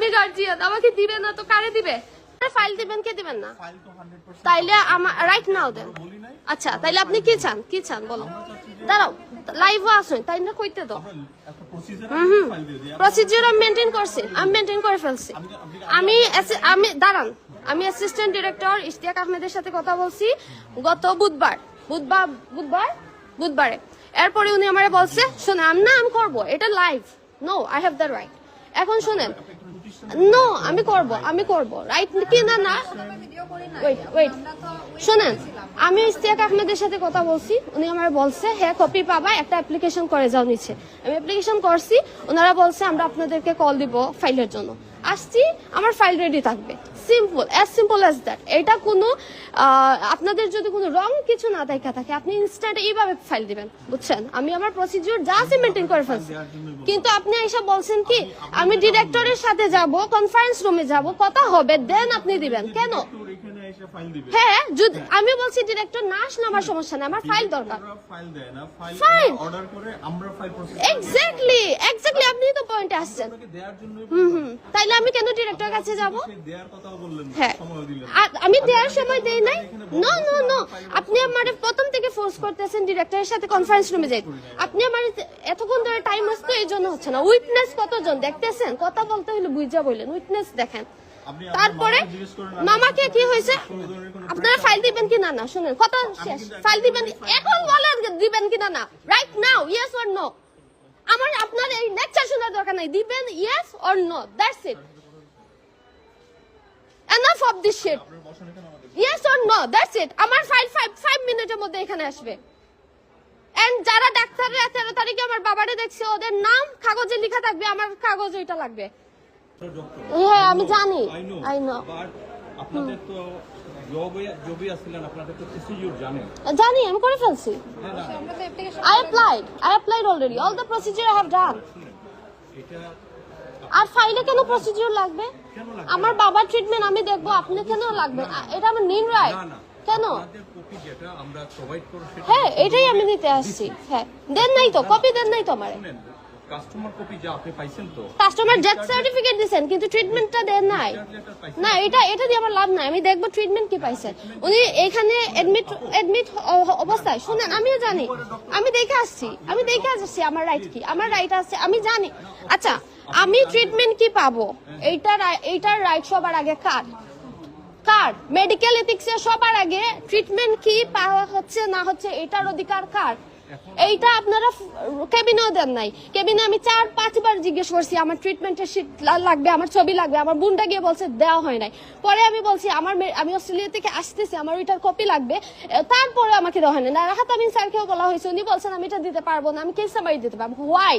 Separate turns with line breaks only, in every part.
আমি গার্জিয়ান আমাকে দিবে না তো কারে দিবে? ফাইল দিবেন কে দিবেন না?
ফাইল তো 100%
তাইলে আমার রাইট নাও দেন। আচ্ছা তাইলে আপনি কি চান? কি চান বলো? দাঁড়াও লাইভও আসুন, তাই না কইতে দাও।
হুম
প্রসিডিউর আমি মেনটেন করছি, আমি মেনটেন করে ফেলছি। আমি আমি দাঁড়ান, আমি অ্যাসিস্ট্যান্ট ডিরেক্টর ইশতিয়াক আহমেদের সাথে কথা বলছি। গত বুধবার বুধবার বুধবার, বুধবারে। এরপরে উনি আমারে বলছে, শোনেন, আমি না, আমি করব, এটা live no I have the right এখন শোনেন নো আমি করব আমি করব। রাইট কি না না? ওয়েট ওয়েট শোনেন, আমি ইস্তিয়াক আহমেদের সাথে কথা বলছি, উনি আমার বলছে হ্যাঁ কপি পাবা, একটা অ্যাপ্লিকেশন করে যাও নিচে। আমি অ্যাপ্লিকেশন করছি ওনারা বলছে, আমরা আপনাদেরকে কল দিব ফাইলের জন্য। আসছি, আমার ফাইল রেডি থাকবে। Simple as simple as that এটা কোনো আপনাদের যদি কোনো রং কিছু না দেখা থাকে, আপনি ইনস্ট্যান্ট এইভাবে ফাইল দিবেন, বুঝছেন? আমি আমার প্রসিডিউর যা আছে মেনটেন করে ফেলছি। কিন্তু আপনি এসে বলছেন কি, আমি ডিরেক্টরের সাথে যাব কনফারেন্স রুমে যাব, কথা হবে দেন আপনি দিবেন। কেন?
এসে ফাইল দিবে।
হ্যাঁ যদি আমি বলছি ডিরেক্টর না আসলে আমার সমস্যা নেই আমার ফাইল দরকার।
ফাইল দেয় না ফাইল অর্ডার করে আমরা ফাইল প্রসেস
এক্স্যাক্টলি এক্স্যাক্টলি আপনি তো পয়েন্টে আসছেন।
দেওয়ার জন্য
হুম তাইলে আমি কেন ডিরেক্টরের কাছে যাব?
দেওয়ার কথা বললেন
হ্যাঁ।
সময় দিলেন
আমি দেওয়ার সময় দেই নাই? নো নো নো আপনি আমার প্রথম থেকে ফোর্স করতেছেন ডিরেক্টরের সাথে কনফারেন্স রুমে যাই আপনি আমার এতক্ষণ ধরে টাইম আসতো এই জন্য হচ্ছে না। উইটনেস কতজন? দেখতেছেন? কথা বলতে হলে বুঝা বললেন উইটনেস দেখেন। তারপরে
মামাকে
কি হয়েছে? আপনারা ফাইল দিবেন কি না? না শুনেন কথা শেষ। ফাইল দিবেন এখন বলেন দিবেন কি না না। Right now yes or no আমার আপনার এই লেকচার শোনার দরকার নাই। দিবেন yes or no that's it enough of this shit yes or no that's it আমার ফাইল ফাইভ ফাইভ মিনিটের মধ্যে এখানে আসবে। এন্ড যারা ডাক্তাররা তেরো তারিখে আমার বাবারে দেখছে ওদের নাম কাগজে লেখা থাকবে আমার কাগজ ওইটা লাগবে। হ্যাঁ আমি জানি।
আই নো
আই
আপনাদের তো প্রসিডিউর
জানি আমি করে ফেলছি।
হ্যাঁ না।
I applied. I applied already. All the procedure I have done.
শুনেন এটা
আর ফাইলে কেন প্রসিডিউর লাগবে? আমার বাবার ট্রিটমেন্ট আমি দেখব আপনি কেন লাগবে? এটা আমার নিন রাইট
না না।
কেন? হ্যাঁ এটাই আমি নিতে আসছি। হ্যাঁ দেন নাই তো কপি দেন নাই তো আমারে।
কাস্টমার কপি যা আপনি পাইছেন তো
কাস্টমার ডেথ সার্টিফিকেট দিছেন কিন্তু ট্রিটমেন্টটা দেন নাই। না এটা এটা দিয়ে আমার লাভ নাই আমি দেখব ট্রিটমেন্ট কি পাইছেন উনি এখানে এডমিট এডমিট অবস্থায়। শুনেন আমিও জানি। আমি দেখে আসছি আমি দেখে আসছি আমার রাইট কি আমার রাইট আছে আমি জানি। আচ্ছা আমি ট্রিটমেন্ট কি পাবো? এইটার এইটার রাইট সবার আগে কার? কার? মেডিকেল এথিক্সে সবার আগে ট্রিটমেন্ট কি পাওয়া হচ্ছে না হচ্ছে এটার অধিকার কার? এইটা আপনারা কেবিনেও দেন নাই। কেবিনে আমি চার, পাঁচবার জিজ্ঞেস করছি, আমার ট্রিটমেন্টের শীট লাগবে, আমার ছবি লাগবে, আমার বোনটা গিয়ে বলছে, দেওয়া হয় নাই। পরে আমি বলছি, আমার আমি অস্ট্রেলিয়া থেকে আসতেছি, আমার ওইটার কপি লাগবে। তারপরে আমাকে দেওয়া হয় না রাহাত আমিন স্যারকেও বলা হয়েছে, উনি বলছেন, আমি এটা দিতে পারব না, আমি কেস সামারি দিতে পারব। হোয়াই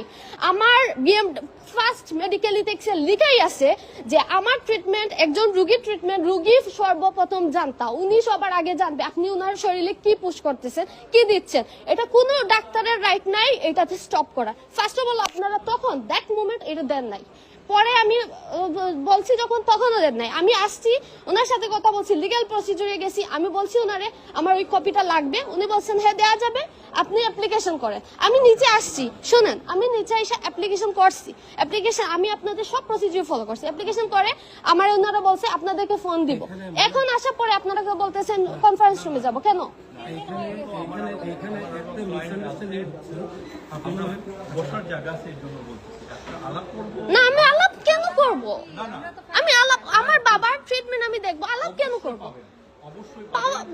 আমার বিএম ফার্স্ট মেডিকেল ইথিক্সে লিখাই আছে যে, আমার ট্রিটমেন্ট একজন রুগীর ট্রিটমেন্ট রুগী সর্বপ্রথম জানতা। উনি সবার আগে জানবে, আপনি ওনার শরীরে কি পুশ করতেছেন, কি দিচ্ছেন? এটা কোনো ডাক্তারের রাইট নাই এটাতে স্টপ করা। ফার্স্ট অফ অল আপনারা তখন দ্যাট মোমেন্ট এটা দেন নাই। পরে আমি বলছি যখন তখনও দেন নাই। আমি আসছি ওনার সাথে কথা বলছি লিগ্যাল প্রসিডিউরে গেছি। আমি বলছি ওনারে আমার ওই কপিটা লাগবে। উনি বলছেন হ্যাঁ দেওয়া যাবে। আপনি অ্যাপ্লিকেশন করেন। আমি নিচে আসছি। শোনেন আমি নিচে এসে অ্যাপ্লিকেশন করছি। অ্যাপ্লিকেশন আমি আপনাদের সব প্রসিডিউর ফলো করছি। অ্যাপ্লিকেশন করে আমার ওনারা বলছে আপনাদেরকে ফোন দিব। এখন আসার পরে আপনারা বলতেছেন কনফারেন্স রুমে যাব। কেন?
আপনার বসার জায়গা আছে এই জন্য বলতেছি আলাপ করব?
না আমি আলাপ কেন করব? আমি আলাপ আমার বাবার ট্রিটমেন্ট আমি দেখব। আলাপ কেন করব?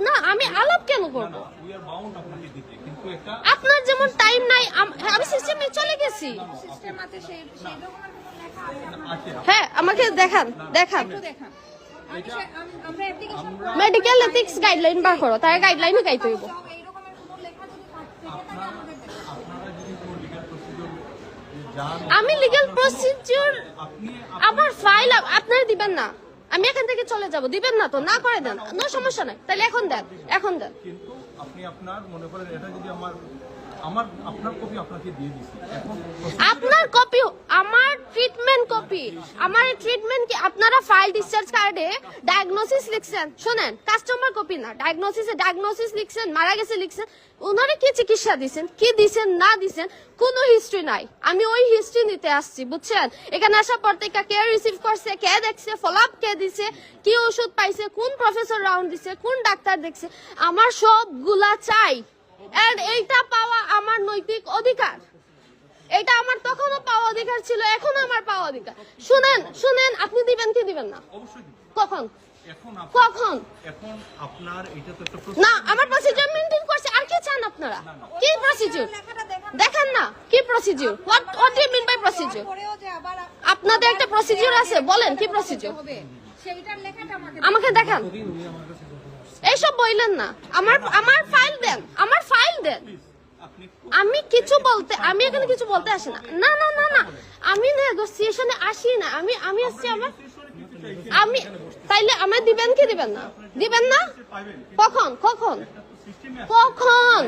না আমি আলাপ কেন করব?
উই আর বাউন্ড আপনাকে দিতে কিন্তু একটা
আপনার যেমন টাইম নাই হ্যাঁ, আমি সিস্টেমে চলে গেছি। হ্যাঁ আমাকে দেখান দেখান।
দেখান।
মেডিকেল এথিক্স গাইডলাইন বার করো তার গাইডলাইনও গাইতে হইব আমি লিগ্যাল প্রসিডিউর আমার ফাইল আপনারা দিবেন না। আমি এখান থেকে চলে যাব দিবেন না তো না করে দেন। নো সমস্যা নাই। তাহলে এখন দেন এখন দেন।
কিন্তু আপনি আপনার মনে করেন এটা যদি আমার আমার আপনার কপি আপনাকে দিয়ে দিছি। এখন
আপনার কপি আমার ট্রিটমেন্ট কপি কপি আমার ট্রিটমেন্ট কি আপনারা ফাইল ডিসচার্জ কার্ডে ডায়াগনোসিস লিখছেন? শোনেন কাস্টমার কপি না ডায়াগনোসিসে ডায়াগনোসিস লিখছেন মারা গেছে লিখছেন ওনারা কি চিকিৎসা দিছেন কি দিছেন না দিছেন কোনো হিস্ট্রি নাই। আমি ওই হিস্ট্রি নিতে আসছি বুঝছেন? এখানে আসার পর থেকে কে রিসিভ করছে কে দেখছে ফলো আপ কে দিছে কি ওষুধ পাইছে কোন প্রফেসর রাউন্ড দিছে কোন ডাক্তার দেখছে আমার সবগুলা চাই। এন্ড এইটা পাওয়া আমার নৈতিক অধিকার। এটা আমার তখনও পাওয়া অধিকার ছিল এখনও আমার পাওয়া অধিকার। শুনেন শুনেন আপনি দিবেন কি দিবেন না? কখন? কখন?
এখন আপনার এটা তো
না আমার প্রসিডিউর মেনটেন করছে আর চান আপনারা? কি প্রসিডিউর
দেখেন
না, কি procedure what what do mean by procedure আপনাদের একটা প্রসিডিউর আছে, বলেন, কি প্রসিডিউর
আমাকে
দেখান। এইসব বললেন না। আমার আমার ফাইল দেন, আমার ফাইল দেন। আমি কিছু বলতে, আমি এখানে কিছু বলতে আসি না। না না না না। আমি নেগোসিয়েশনে আসি না। আমি আমি আসছি আমার আমি তাইলে আমায় দিবেন কি দিবেন না? দিবেন না? কখন? কখন?
সিস্টেমে
কখন